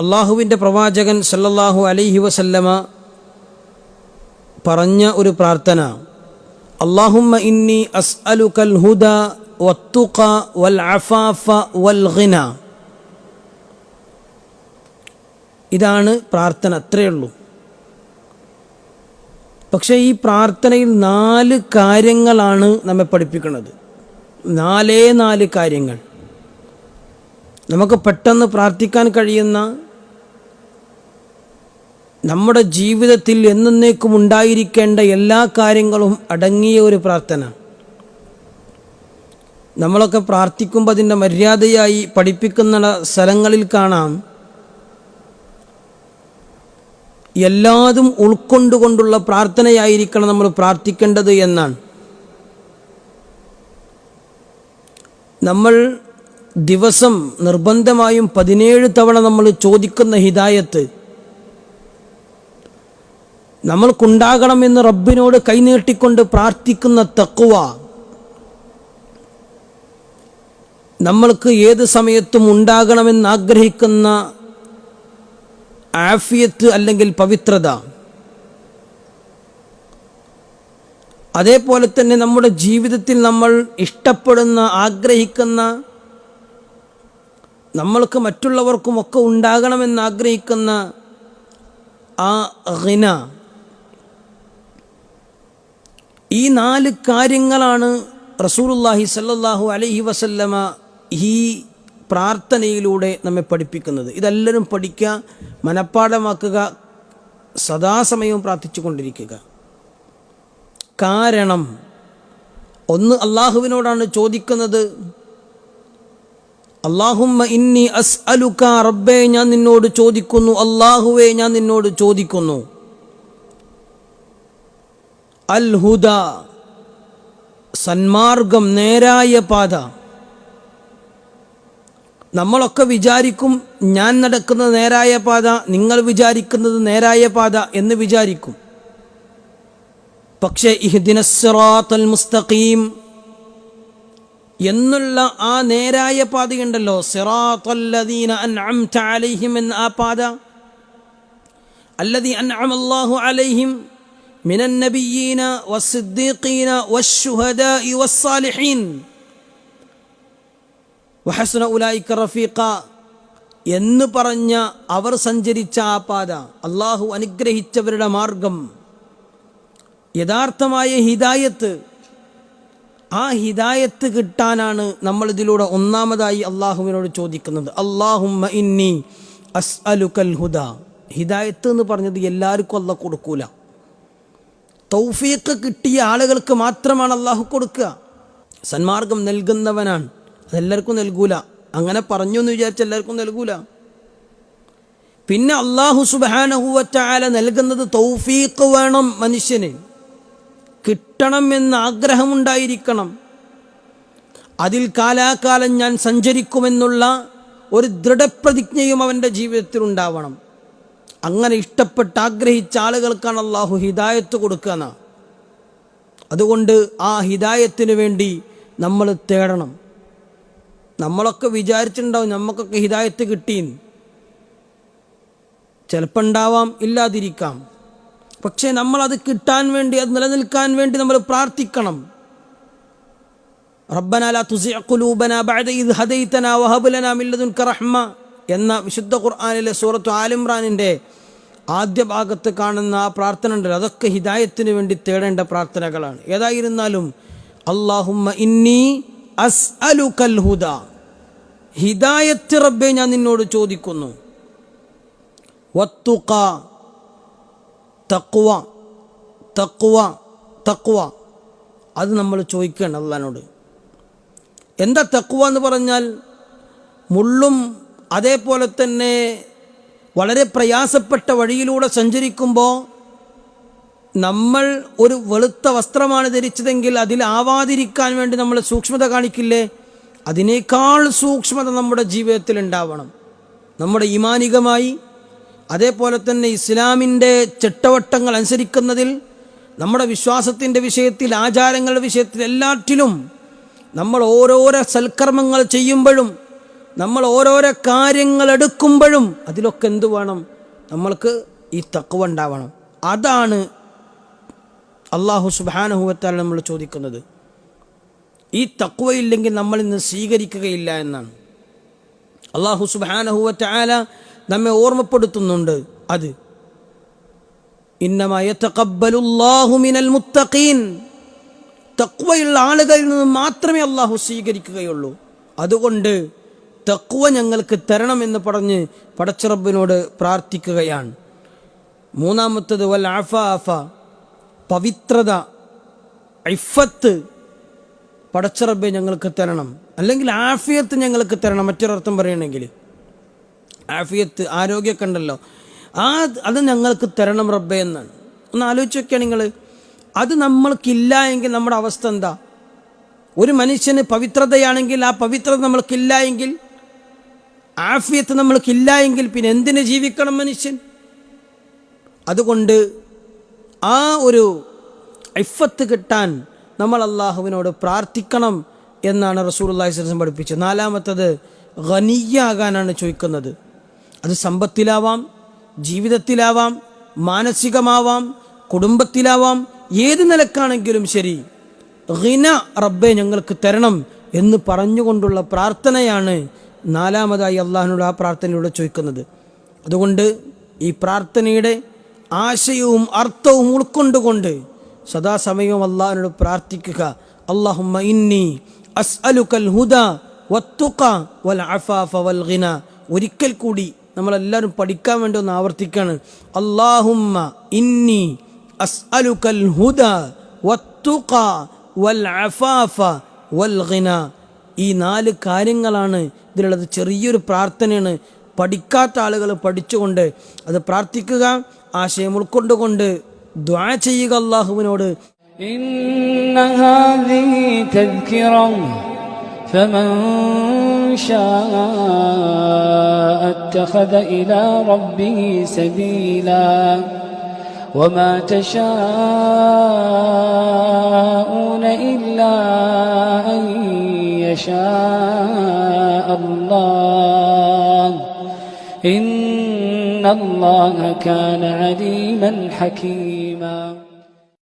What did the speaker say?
അള്ളാഹുവിന്റെ പ്രവാചകൻ സല്ലല്ലാഹു അലൈഹി വസല്ലമ പറഞ്ഞ ഒരു പ്രാർത്ഥന. അള്ളാഹുമ്മ ഇന്നി അസ്അലുക്കൽ ഹുദ വത്തുക വൽ അഫാഫ വൽ ഘിന ഇതാണ് പ്രാർത്ഥന അത്രയേ ഉള്ളൂ. പക്ഷേ ഈ പ്രാർത്ഥനയിൽ നാല് കാര്യങ്ങളാണ് നമ്മെ പഠിപ്പിക്കുന്നത്. നാലേ നാല് കാര്യങ്ങൾ. നമുക്ക് പെട്ടെന്ന് പ്രാർത്ഥിക്കാൻ കഴിയുന്ന നമ്മുടെ ജീവിതത്തിൽ എന്നേക്കും ഉണ്ടായിരിക്കേണ്ട എല്ലാ കാര്യങ്ങളും അടങ്ങിയ ഒരു പ്രാർത്ഥന. നമ്മളൊക്കെ പ്രാർത്ഥിക്കുമ്പോൾ അതിന്റെ മര്യാദയായി പഠിപ്പിക്കുന്ന സ്ഥലങ്ങളിൽ കാണാം. എല്ലാതും ഉൾക്കൊണ്ടുകൊണ്ടുള്ള പ്രാർത്ഥനയായിരിക്കണം നമ്മൾ പ്രാർത്ഥിക്കേണ്ടത് എന്നാണ്. നമ്മൾ ദിവസം നിർബന്ധമായും പതിനേഴ് തവണ നമ്മൾ ചോദിക്കുന്ന ഹിദായത്ത് നമ്മൾക്കുണ്ടാകണമെന്ന് റബ്ബിനോട് കൈനീട്ടിക്കൊണ്ട് പ്രാർത്ഥിക്കുന്ന തക്കുവ നമ്മൾക്ക് ഏത് സമയത്തും ഉണ്ടാകണമെന്ന് ആഗ്രഹിക്കുന്ന ആഫിയത്ത് അല്ലെങ്കിൽ പവിത്രത. അതേപോലെ തന്നെ നമ്മുടെ ജീവിതത്തിൽ നമ്മൾ ഇഷ്ടപ്പെടുന്ന ആഗ്രഹിക്കുന്ന നമ്മൾക്ക് മറ്റുള്ളവർക്കുമൊക്കെ ഉണ്ടാകണമെന്ന് ആഗ്രഹിക്കുന്ന ആ ഹിന ഈ നാല് കാര്യങ്ങളാണ് റസൂലുല്ലാഹി സല്ലാഹു അലഹി വസല്ലമ ഈ പ്രാർത്ഥനയിലൂടെ നമ്മെ പഠിപ്പിക്കുന്നത്. ഇതെല്ലാവരും പഠിക്കുക മനഃപ്പാഠമാക്കുക സദാസമയവും പ്രാർത്ഥിച്ചു കൊണ്ടിരിക്കുക കാരണം ഒന്ന് അള്ളാഹുവിനോടാണ് ചോദിക്കുന്നത് അള്ളാഹുമ്മ ഇന്നി അസ് അലുക്ക റബ്ബെ ഞാൻ നിന്നോട് ചോദിക്കുന്നു അള്ളാഹുവെ ഞാൻ നിന്നോട് ചോദിക്കുന്നു. അൽ ഹുദ സന്മാർഗം നേരായ പാത. നമ്മളൊക്കെ വിചാരിക്കും ഞാൻ നടക്കുന്നത് നേരായ പാത നിങ്ങൾ വിചാരിക്കുന്നത് നേരായ പാത എന്ന് വിചാരിക്കും. പക്ഷേ ഇഹ്ദിനസ്റാത്തൽ മുസ്തഖീം എന്നുള്ള ആ നേരായ പാതയുണ്ടല്ലോ. സിറാത്തല്ലദീന അൻഅംത അലൈഹിം എന്ന ആ പാത. അല്ലദീ അൻഅമല്ലാഹു അലൈഹിം മിനൻ النبيين والصديقين والشهداء والصالحين وحسن أولئك റഫീഖ എന്ന് പറഞ്ഞ അവർ സഞ്ചരിച്ച ആ പാത അള്ളാഹു അനുഗ്രഹിച്ചവരുടെ മാർഗം. യഥാർത്ഥമായ ഹിദായത്ത് ആ ഹിദായത്ത് കിട്ടാനാണ് നമ്മൾ ഇതിലൂടെ ഒന്നാമതായി അള്ളാഹുവിനോട് ചോദിക്കുന്നത്. അള്ളാഹുമ്മ ഇന്നി അസ് അലുക്കൽ ഹുദ. ഹിദായത്ത് എന്ന് പറഞ്ഞത് എല്ലാവർക്കും അല്ല കൊടുക്കൂല. തൗഫീഖ് കിട്ടിയ ആളുകൾക്ക് മാത്രമാണ് അള്ളാഹു കൊടുക്കുക. സന്മാർഗം നൽകുന്നവനാണ്. അതെല്ലാവർക്കും നൽകൂല. അങ്ങനെ പറഞ്ഞു എന്ന് വിചാരിച്ച എല്ലാവർക്കും നൽകൂല. പിന്നെ അള്ളാഹു സുബാനഹുവറ്റാല നൽകുന്നത് തൗഫീക്ക് വേണം മനുഷ്യന്. കിട്ടണം എന്ന ആഗ്രഹമുണ്ടായിരിക്കണം. അതിൽ കാലാകാലം ഞാൻ സഞ്ചരിക്കുമെന്നുള്ള ഒരു ദൃഢപ്രതിജ്ഞയും അവന്റെ ജീവിതത്തിൽ ഉണ്ടാവണം അങ്ങനെ ഇഷ്ടപ്പെട്ട് ആഗ്രഹിച്ച ആളുകൾക്കാണ് അള്ളാഹു ഹിദായത്ത് കൊടുക്കുക അതുകൊണ്ട് ആ ഹിദായത്തിന് വേണ്ടി നമ്മൾ തേടണം. നമ്മളൊക്കെ വിചാരിച്ചിട്ടുണ്ടാവും നമുക്കൊക്കെ ഹിദായത്ത് കിട്ടീന്ന് ചിലപ്പോൾ ഉണ്ടാവാം ഇല്ലാതിരിക്കാം. പക്ഷേ നമ്മളത് കിട്ടാൻ വേണ്ടി അത് നിലനിൽക്കാൻ വേണ്ടി നമ്മൾ പ്രാർത്ഥിക്കണം. റബ്ബന ലാ തുസിഅ ബഅദ ലനാ റഹ്മ എന്ന വിശുദ്ധ ഖുർആനിലെ സൂറത്ത് ആലിമ്രാനിന്റെ ആദ്യ ഭാഗത്ത് കാണുന്ന ആ പ്രാർത്ഥന ഉണ്ടല്ലോ അതൊക്കെ ഹിദായത്തിന് വേണ്ടി തേടേണ്ട പ്രാർത്ഥനകളാണ്. ഏതായിരുന്നാലും അള്ളാഹുമ്മ ഇന്നി അസ് അലു കൽഹുദ ഹിദായത്ത് റബ്ബെ ഞാൻ നിന്നോട് ചോദിക്കുന്നു. വത്തുക തക്കുവ തക്കുവ തക്കുവ അത് നമ്മൾ ചോദിക്കുകയാണ് അള്ളഹാനോട്. എന്താ തക്കുവ എന്ന് പറഞ്ഞാൽ മുള്ളും അതേപോലെ തന്നെ വളരെ പ്രയാസപ്പെട്ട വഴിയിലൂടെ സഞ്ചരിക്കുമ്പോൾ നമ്മൾ ഒരു വെളുത്ത വസ്ത്രമാണ് ധരിച്ചതെങ്കിൽ അതിലാവാതിരിക്കാൻ വേണ്ടി നമ്മൾ സൂക്ഷ്മത കാണിക്കില്ലേ? അതിനേക്കാൾ സൂക്ഷ്മത നമ്മുടെ ജീവിതത്തിൽ ഉണ്ടാവണം. നമ്മുടെ ഇമാനികമായി അതേപോലെ തന്നെ ഇസ്ലാമിന്റെ ചട്ടവട്ടങ്ങൾ അനുസരിക്കുന്നതിൽ നമ്മുടെ വിശ്വാസത്തിന്റെ വിഷയത്തിൽ ആചാരങ്ങളുടെ വിഷയത്തിൽ എല്ലാറ്റിലും നമ്മൾ ഓരോരോ സൽക്കർമ്മങ്ങൾ ചെയ്യുമ്പോഴും നമ്മൾ ഓരോരോ കാര്യങ്ങൾ എടുക്കുമ്പോഴും അതിലൊക്കെ എന്തു വേണം? നമ്മൾക്ക് ഈ തക്കുവ ഉണ്ടാവണം. അതാണ് അള്ളാഹു സുബാനഹുവത്താൽ നമ്മൾ ചോദിക്കുന്നത്. ഈ തക്കുവയില്ലെങ്കിൽ നമ്മൾ ഇന്ന് സ്വീകരിക്കുകയില്ല എന്നാണ്. അള്ളാഹു സുബാനഹുവറ്റാല നമ്മെ ഓർമ്മപ്പെടുത്തുന്നുണ്ട് അത്. തക്വയുള്ള ആളുകളിൽ നിന്ന് മാത്രമേ അള്ളാഹു സ്വീകരിക്കുകയുള്ളൂ. അതുകൊണ്ട് തക്വ ഞങ്ങൾക്ക് തരണം എന്ന് പറഞ്ഞ് പടച്ചറബിനോട് പ്രാർത്ഥിക്കുകയാണ്. മൂന്നാമത്തത് വൽ ആഫ ആഫ പവിത്രത ഐഫത്ത് പടച്ചറബെ ഞങ്ങൾക്ക് തരണം. അല്ലെങ്കിൽ ആഫിയത്ത് ഞങ്ങൾക്ക് തരണം. മറ്റൊരർത്ഥം പറയണമെങ്കിൽ ആഫിയത്ത് ആരോഗ്യമൊക്കെ ഉണ്ടല്ലോ. ആ അത് ഞങ്ങൾക്ക് തരണം റബ്ബെ എന്നാണ്. ഒന്ന് ആലോചിച്ച് നോക്കിയാണ് നിങ്ങൾ അത് നമ്മൾക്കില്ല എങ്കിൽ നമ്മുടെ അവസ്ഥ എന്താ? ഒരു മനുഷ്യന് പവിത്രതയാണെങ്കിൽ ആ പവിത്രത നമ്മൾക്കില്ല എങ്കിൽ ആഫിയത്ത് നമ്മൾക്കില്ല എങ്കിൽ പിന്നെ എന്തിന് ജീവിക്കണം മനുഷ്യൻ? അതുകൊണ്ട് ആ ഒരു ഇഫത്ത് കിട്ടാൻ നമ്മൾ അള്ളാഹുവിനോട് പ്രാർത്ഥിക്കണം എന്നാണ് റസൂൽ സ്വലം പഠിപ്പിച്ചത്. നാലാമത്തത് ഖനിയാകാനാണ് ചോദിക്കുന്നത്. അത് സമ്പത്തിലാവാം ജീവിതത്തിലാവാം മാനസികമാവാം കുടുംബത്തിലാവാം ഏത് നിലക്കാണെങ്കിലും ശരി. ഖിന റബ്ബെ ഞങ്ങൾക്ക് തരണം എന്ന് പറഞ്ഞുകൊണ്ടുള്ള പ്രാർത്ഥനയാണ് നാലാമതായി അള്ളാഹിനോട് ആ പ്രാർത്ഥനയിലൂടെ ചോദിക്കുന്നത്. അതുകൊണ്ട് ഈ പ്രാർത്ഥനയുടെ ആശയവും അർത്ഥവും ഉൾക്കൊണ്ടുകൊണ്ട് സദാസമയവും അള്ളാഹിനോട് പ്രാർത്ഥിക്കുക. അള്ളാഹുമ്മ ഇന്നി അസ്അലുക്കൽ ഹുദ വത്തുക വൽ അഫാഫ വൽ ഗിന. ഒരിക്കൽ കൂടി നമ്മളെല്ലാവരും പഠിക്കാൻ വേണ്ടി ഒന്ന് ആവർത്തിക്കാണ്. അള്ളാഹുമ്മ ഇന്നി അസ്അലുക്കൽ ഹുദ വത്തുക വൽ അഫാഫ വൽ ഗിന. ഈ നാല് കാര്യങ്ങളാണ് ഇതിലുള്ളത് ചെറിയൊരു പ്രാർത്ഥനയാണ് പഠിക്കാത്ത ആളുകൾ പഠിച്ചുകൊണ്ട് അത് പ്രാർത്ഥിക്കുക ആശയം ഉൾക്കൊണ്ടുകൊണ്ട് ദ്വാ ചെയ്യുക അള്ളാഹുവിനോട് إن هذه تذكرة فمن شاء اتخذ إلى ربه سبيلا وما تشاءون يشاء الله. إن الله كان عليما حكيما.